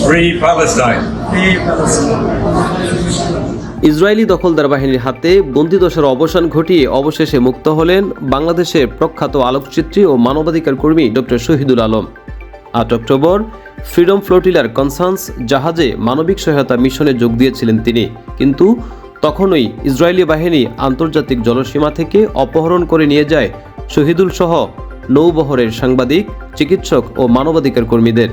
Free Palestine. Free Palestine. Israeli দখলদার বাহিনীর হাতে বন্দিদশার অবসান ঘটিয়ে অবশেষে মুক্ত হলেন বাংলাদেশের প্রখ্যাত আলোকচিত্রী ও মানবাধিকার কর্মী ডক্টর শহীদুল আলম আট অক্টোবর ফ্রিডম ফ্লোটিলার কনসান্স জাহাজে মানবিক সহায়তা মিশনে যোগ দিয়েছিলেন তিনি কিন্তু তখনই ইসরায়েলি বাহিনী আন্তর্জাতিক জলসীমা থেকে অপহরণ করে নিয়ে যায় শহীদুল সহ নৌবহরের সাংবাদিক চিকিৎসক ও মানবাধিকার কর্মীদের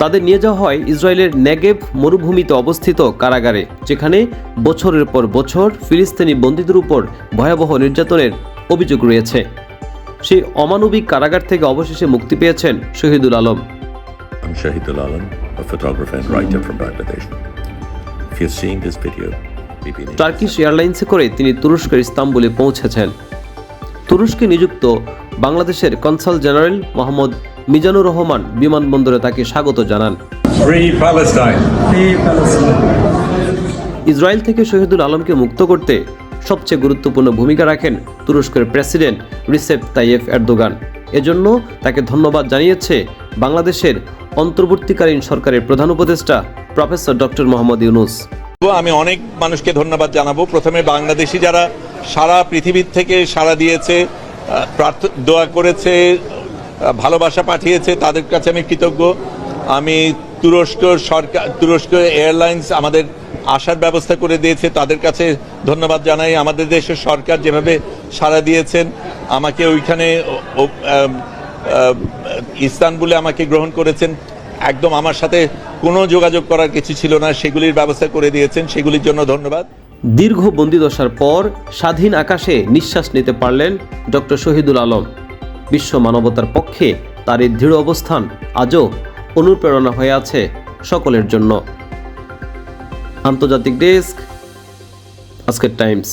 তাদের নিয়ে যাওয়া হয় ইসরায়েলের নেগেভ মরুভূমিতে অবস্থিত কারাগারে যেখানে বছরের পর বছর ফিলিস্তিনি বন্দীদের উপর ভয়াবহ নির্যাতনের অভিযোগ রয়েছে। সেই অমানবিক কারাগার থেকে অবশেষে মুক্তি পেয়েছেন Shahidul Alam. I'm Shahidul Alam, a photographer and writer from Bangladesh. If you're seeing this video, Turkish এয়ারলাইন্সে করে তিনি তুরস্কের ইস্তাম্বুলে পৌঁছেছেন। তুরস্কে নিযুক্ত বাংলাদেশের কনসাল জেনারেল মোহাম্মদ মিজানুর রহমান বিমানবন্দরে তাকে স্বাগত জানান. ইসরায়েল থেকে শহীদুল আলমকে মুক্ত করতে সবচেয়ে গুরুত্বপূর্ণ ভূমিকা রাখেন তুরস্কের প্রেসিডেন্ট রিসেপ তাইয়েফ এরদোগান। এজন্য তাকে ধন্যবাদ জানিয়েছে বাংলাদেশের অন্তর্বর্তীকালীন সরকারের প্রধান উপদেষ্টা প্রফেসর ডক্টর মোহাম্মদ ইউনুস। আমি অনেক মানুষকে ধন্যবাদ জানাব। প্রথমে বাংলাদেশি যারা সারা পৃথিবীর থেকে সারা দিয়েছে দোয়া করেছে ভালোবাসা পাঠিয়েছে, তাদের কাছে আমি কৃতজ্ঞ। আমি তুরস্ক সরকার, তুরস্ক এয়ারলাইন্স আমাদের আসার ব্যবস্থা করে দিয়েছে, তাদের কাছে ধন্যবাদ জানাই। আমাদের দেশের সরকার যেভাবে সাড়া দিয়েছেন, আমাকে ওইখানে ইস্তানবুলে আমাকে গ্রহণ করেছেন। একদম আমার সাথে কোনো যোগাযোগ করার কিছু ছিল না, সেগুলির ব্যবস্থা করে দিয়েছেন, সেগুলির জন্য ধন্যবাদ। দীর্ঘ বন্দিদশার পর স্বাধীন আকাশে নিঃশ্বাস নিতে পারলেন ডক্টর শহীদুল আলম। বিশ্ব মানবতার পক্ষে তার এই দৃঢ় অবস্থান আজও অনুপ্রেরণা হয়ে আছে সকলের জন্য। আন্তর্জাতিক ডেস্ক, আজকের টাইমস।